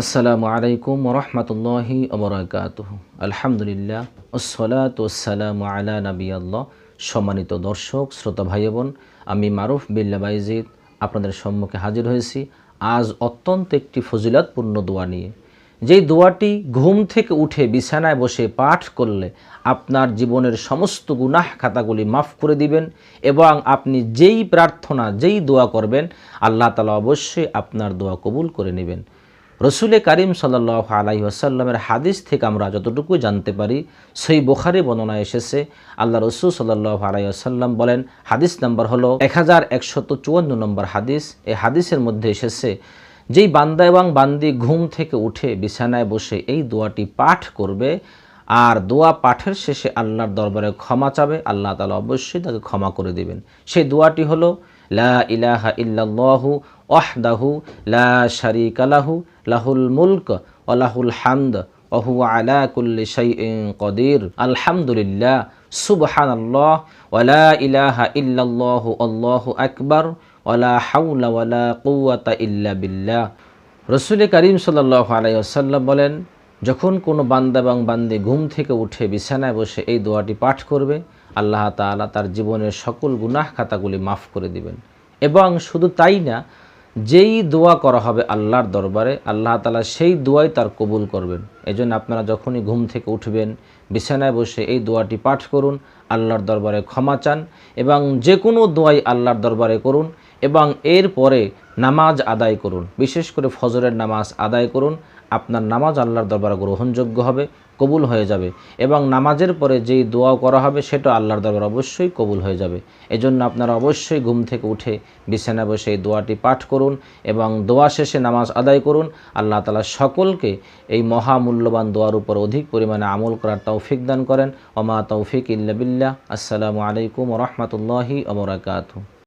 আসসালামু আলাইকুম রহমতুল্লাহি অবরাকাত আলহামদুলিল্লাহ ওসলাত ওসালাম আলা নবী আল্লাহ সম্মানিত দর্শক, শ্রোতা ভাই বোন আমি মারুফ বিল্লা বাইজিদ আপনাদের সম্মুখে হাজির হয়েছি। আজ অত্যন্ত একটি ফজিলাতপূর্ণ দোয়া নিয়ে। যেই দোয়াটি ঘুম থেকে উঠে বিছানায় বসে পাঠ করলে আপনার জীবনের সমস্ত গুনাহ খাতাগুলি মাফ করে দিবেন এবং আপনি যেই প্রার্থনা, যেই দোয়া করবেন, আল্লাহ তালা অবশ্যই আপনার দোয়া কবুল করে নেবেন। রসুলে কারিম সাল্লাহ আলাই আসাল্লামের হাদিস থেকে আমরা যতটুকু জানতে পারি, সেই বোখারি বর্ণনা এসেছে, আল্লাহ রসুল সাল্লাহ আলাই আসাল্লাম বলেন, হাদিস নাম্বার হলো এক হাজার একশত চুয়ান্ন নম্বর হাদিস। এই হাদিসের মধ্যে এসেছে, যেই বান্দা এবং বান্দি ঘুম থেকে উঠে বিছানায় বসে এই দোয়াটি পাঠ করবে, আর দোয়া পাঠের শেষে আল্লাহর দরবারে ক্ষমা চাবে, আল্লাহ তালা অবশ্যই তাকে ক্ষমা করে দিবেন। সেই দোয়াটি হলো, লা ইলাহা ইল্লাল্লাহু ওয়াহদাহু লা শারীকা লাহু লাহুল মুলক ওয়া লাহুল হামদ হুয়া আলা কুল্লি শাইইন কদির। আলহামদুলিল্লাহ সুবহান আল্লাহ লা ইলাহা ইল্লাল্লাহু আল্লাহু আকবার, ওয়া লা হাওলা ওয়া কুওয়াতা ইল্লা বিল্লাহ। রসুল করিম সাল্লাহ আলাইসাল্লাম বলেন, যখন কোনো বান্দা এবং বান্দি ঘুম থেকে উঠে বিছানায় বসে এই দোয়াটি পাঠ করবে, আল্লাহ তাআলা তার জীবনের সকল গুনাহ খাতাগুলি মাফ করে দিবেন। এবং শুধু তাই না যেই দোয়া করা হবে আল্লাহর দরবারে, আল্লাহ তালা সেই দোয়াই তার কবুল করবেন। এজন্য আপনারা যখনই ঘুম থেকে উঠবেন, বিছানায় বসে এই দোয়াটি পাঠ করুন, আল্লাহর দরবারে ক্ষমা চান এবং যে কোনো দোয়াই আল্লাহর দরবারে করুন এবং এর পরে নামাজ আদায় করুন। বিশেষ করে ফজরের নামাজ আদায় করুন আপনার নামাজ আল্লাহর দরবারে গ্রহণযোগ্য হবে, কবুল হয়ে যাবে এবং নামাজের পরে যেই দোয়া করা হবে সেটা আল্লাহর দরবার অবশ্যই কবুল হয়ে যাবে। এজন্য আপনারা অবশ্যই ঘুম থেকে উঠে বিছানা বসে এই দোয়াটি পাঠ করুন এবং দোয়া শেষে নামাজ আদায় করুন। আল্লাহ তালা সকলকে এই মহামূল্যবান দোয়ার উপর অধিক পরিমাণে আমল করার তৌফিক দান করেন। ওমা তৌফিক ইল্লা বিল্লাহ। আসসালামু আলাইকুম রহমতুল্লাহি অমরাকাতু